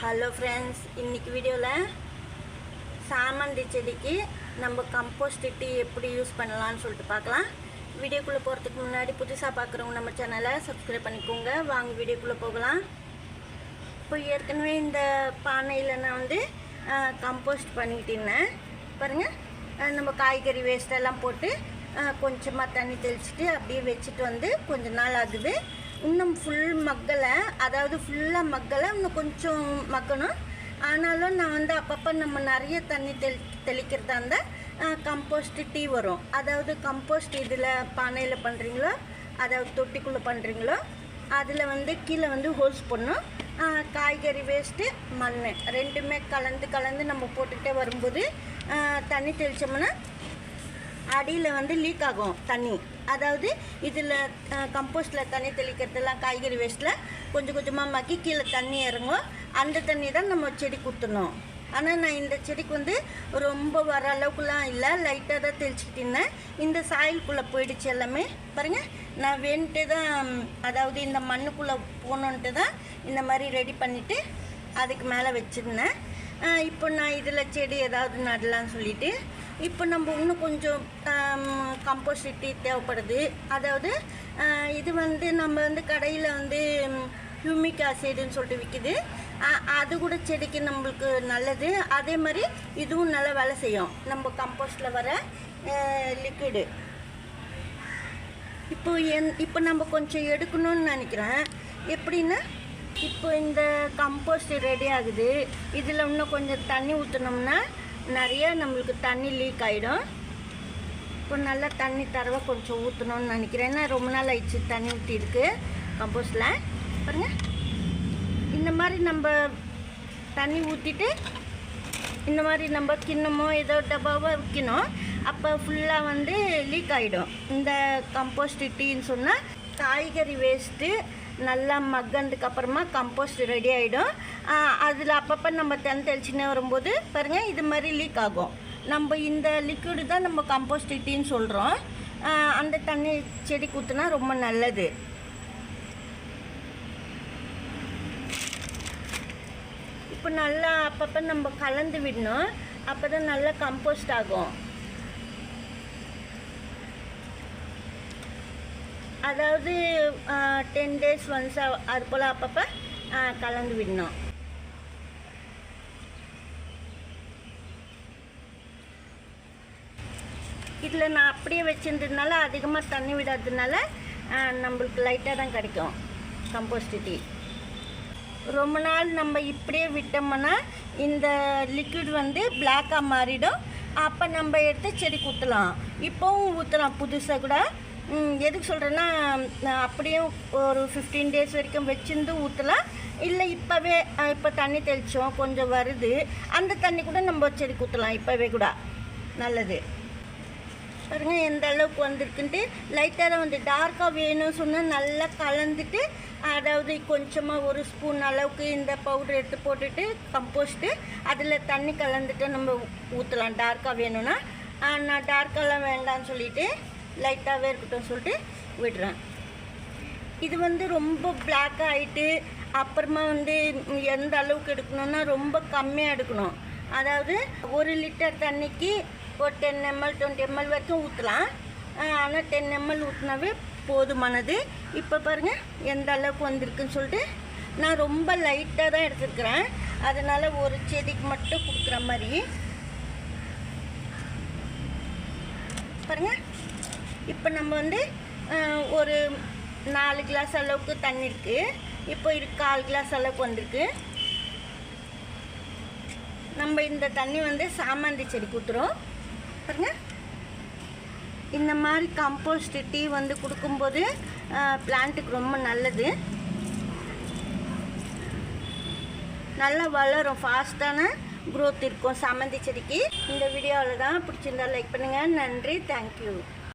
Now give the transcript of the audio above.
Hello friends இன்றைக்கி வீடியோவில் சாமந்தி செடிக்கு நம்ம கம்போஸ்ட் டீ எப்படி யூஸ் பண்ணலான்னு சொல்லிட்டு பார்க்கலாம். வீடியோக்குள்ளே போகிறதுக்கு முன்னாடி புதுசாக பார்க்குறவங்க நம்ம சேனலை சப்ஸ்கிரைப் பண்ணிக்கோங்க. வாங்க வீடியோக்குள்ளே போகலாம். இப்போ ஏற்கனவே இந்த பானையில் நான் வந்து கம்போஸ்ட் பண்ணிக்கிட்டு இருந்தேன். பாருங்கள் நம்ம காய்கறி வேஸ்ட்டெல்லாம் போட்டு கொஞ்சமாக தண்ணி தெளிச்சுட்டு அப்படியே வச்சுட்டு வந்து கொஞ்ச நாள் ஆகுது. இன்னும் ஃபுல் மக்கலை. அதாவது ஃபுல்லாக மக்கலை இன்னும் கொஞ்சம் மக்கணும். ஆனாலும் நான் வந்து அப்பப்போ நம்ம நிறைய தண்ணி தெளி தெளிக்கிறதா இருந்தால் கம்போஸ்ட் டீ வரும். அதாவது கம்போஸ்ட் இதில் பானையில் பண்ணுறீங்களோ அதாவது தொட்டிக்குள்ளே பண்ணுறீங்களோ அதில் வந்து கீழே வந்து ஹோல்ஸ் பண்ணும் காய்கறி வேஸ்ட்டு மண் ரெண்டுமே கலந்து கலந்து நம்ம போட்டுகிட்டே வரும்போது தண்ணி தெளித்தோம்னா அடியில் வந்து லீக் ஆகும் தண்ணி. அதாவது இதில் கம்போஸ்டில் தண்ணி தெளிக்கிறதெல்லாம் காய்கறி வேஸ்ட்டில் கொஞ்சம் கொஞ்சமாக மக்கி கீழே தண்ணி இறங்கும். அந்த தண்ணி தான் நம்ம செடி குத்தணும் ஆனால் நான் இந்த செடிக்கு வந்து ரொம்ப வர அளவுக்குலாம் இல்லை. லைட்டாக தான் தெளிச்சுக்கிட்டு இருந்தேன். இந்த சாயிலுக்குள்ளே போயிடுச்சு எல்லாமே. பாருங்கள் நான் வேணுட்டு தான் அதாவது இந்த மண்ணுக்குள்ளே போகணுன்ட்டு தான் இந்த மாதிரி ரெடி பண்ணிவிட்டு அதுக்கு மேலே வச்சுருந்தேன். இப்போ நான் இதில் செடி ஏதாவது நடலான்னு சொல்லிட்டு இப்போ நம்ம இன்னும் கொஞ்சம் கம்போஸ்ட் தேவைப்படுது. அதாவது இது வந்து நம்ம வந்து கடையில் வந்து ஹியூமிக் ஆசிடுன்னு சொல்லிட்டு விற்கிது அது கூட செடிக்கு நம்மளுக்கு நல்லது. அதே மாதிரி இதுவும் நல்லா வேலை செய்யும். நம்ம கம்போஸ்டில் வர லிக்விடு இப்போ என் இப்போ நம்ம கொஞ்சம் எடுக்கணும்னு நினைக்கிறேன். எப்படின்னா இப்போ இந்த கம்போஸ்ட் ரெடி ஆகுது. இதில் இன்னும் கொஞ்சம் தண்ணி ஊற்றினோம்னா நிறைய நம்மளுக்கு தண்ணி லீக் ஆகிடும் இப்போ நல்லா தண்ணி தரவை கொஞ்சம் ஊற்றணும்னு நினைக்கிறேன். ஏன்னா ரொம்ப நாள் ஆயிடுச்சு தண்ணி ஊற்றிருக்கு கம்போஸ்டில் பாருங்கள் இந்த மாதிரி நம்ம தண்ணி ஊற்றிட்டு இந்த மாதிரி நம்ம கிண்ணமோ ஏதோ டப்பாவோ வைக்கணும். அப்போ ஃபுல்லாக வந்து லீக் ஆகிடும் இந்த கம்போஸ்ட் டீன்னு சொன்னால் காய்கறி வேஸ்ட்டு நல்லா மக்கனதுக்கு அப்புறமா கம்போஸ்ட் ரெடி ஆகிடும் அதில் அப்பப்போ நம்ம தண்ணி தெளிச்சுனே வரும்போது பாருங்கள் இது மாதிரி லீக் ஆகும். நம்ம இந்த லிக்விடு தான் நம்ம கம்போஸ்ட் டீன்னு சொல்கிறோம் அந்த தண்ணி செடி ஊற்றினா ரொம்ப நல்லது. இப்போ நல்லா அப்பப்போ நம்ம கலந்து விடணும். அப்போ தான் நல்லா கம்போஸ்ட் ஆகும். அதாவது டென் டேஸ் ஒன்ஸ் அது போல் அப்பப்போ கலந்து விடணும். இதில் நான் அப்படியே வச்சிருந்ததுனால அதிகமாக தண்ணி விடாததுனால நம்மளுக்கு லைட்டாக தான் கிடைக்கும் கம்போஸ்ட் டீ ரொம்ப நாள் நம்ம இப்படியே விட்டோம்னா இந்த லிக்விட் வந்து பிளாக்காக மாறிடும். அப்போ நம்ம எடுத்து செடி ஊற்றலாம் இப்போவும் ஊற்றலாம் புதுசாக கூட எதுக்கு சொல்கிறேன்னா அப்படியே ஒரு ஃபிஃப்டீன் டேஸ் வரைக்கும் வச்சிருந்து ஊற்றலாம் இல்லை இப்போவே இப்போ தண்ணி தெளித்தோம் கொஞ்சம் வருது. அந்த தண்ணி கூட நம்ம செடிக்கு ஊற்றலாம் இப்போவே கூட. நல்லது. பாருங்கள் எந்த அளவுக்கு வந்திருக்குன்ட்டு. லைட்டாக தான் வந்து டார்க்காக வேணும்னு சொன்னால் நல்லா கலந்துட்டு அதாவது கொஞ்சமாக ஒரு ஸ்பூன் அளவுக்கு இந்த பவுடர் எடுத்து போட்டுட்டு கம்போஸ்ட்டு அதில் தண்ணி கலந்துட்டு நம்ம ஊற்றலாம் டார்க்காக வேணும்னா. நான் டார்க்காலாம் வேண்டாம்னு சொல்லிவிட்டு லைட்டாகவே இருக்கட்டும் சொல்லிட்டு விடுறேன். இது வந்து ரொம்ப பிளாக் ஆகிட்டு அப்புறமா வந்து எந்த அளவுக்கு எடுக்கணும்னா ரொம்ப கம்மியாக எடுக்கணும். அதாவது ஒரு லிட்டர் தண்ணிக்கு ஒரு டென் எம்எல் டுவெண்ட்டி எம்எல் வரைக்கும் ஊற்றலாம் ஆனால் டென் எம்எல் ஊற்றினாவே போதுமானது. இப்போ பாருங்கள் எந்த அளவுக்கு வந்திருக்குன்னு சொல்லிட்டு நான் ரொம்ப லைட்டாக தான் எடுத்துருக்குறேன். அதனால் ஒரு செடிக்கு மட்டும் கொடுக்குற மாதிரி. பாருங்கள் இப்போ நம்ம வந்து ஒரு நாலு கிளாஸ் அளவுக்கு தண்ணி இருக்குது இப்போ இரு கால் கிளாஸ் அளவுக்கு வந்திருக்கு. நம்ம இந்த தண்ணி வந்து சாமந்தி செடி கொடுத்துரும் பாருங்க. இந்த மாதிரி கம்போஸ்ட் டீ வந்து கொடுக்கும்போது பிளான்ட்டுக்கு ரொம்ப நல்லது. நல்லா வளரும். ஃபாஸ்ட்டான க்ரோத் இருக்கும் சாமந்தி செடிக்கு. இந்த வீடியோவில் தான் பிடிச்சிருந்தா லைக் பண்ணுங்கள் நன்றி. தேங்க்யூ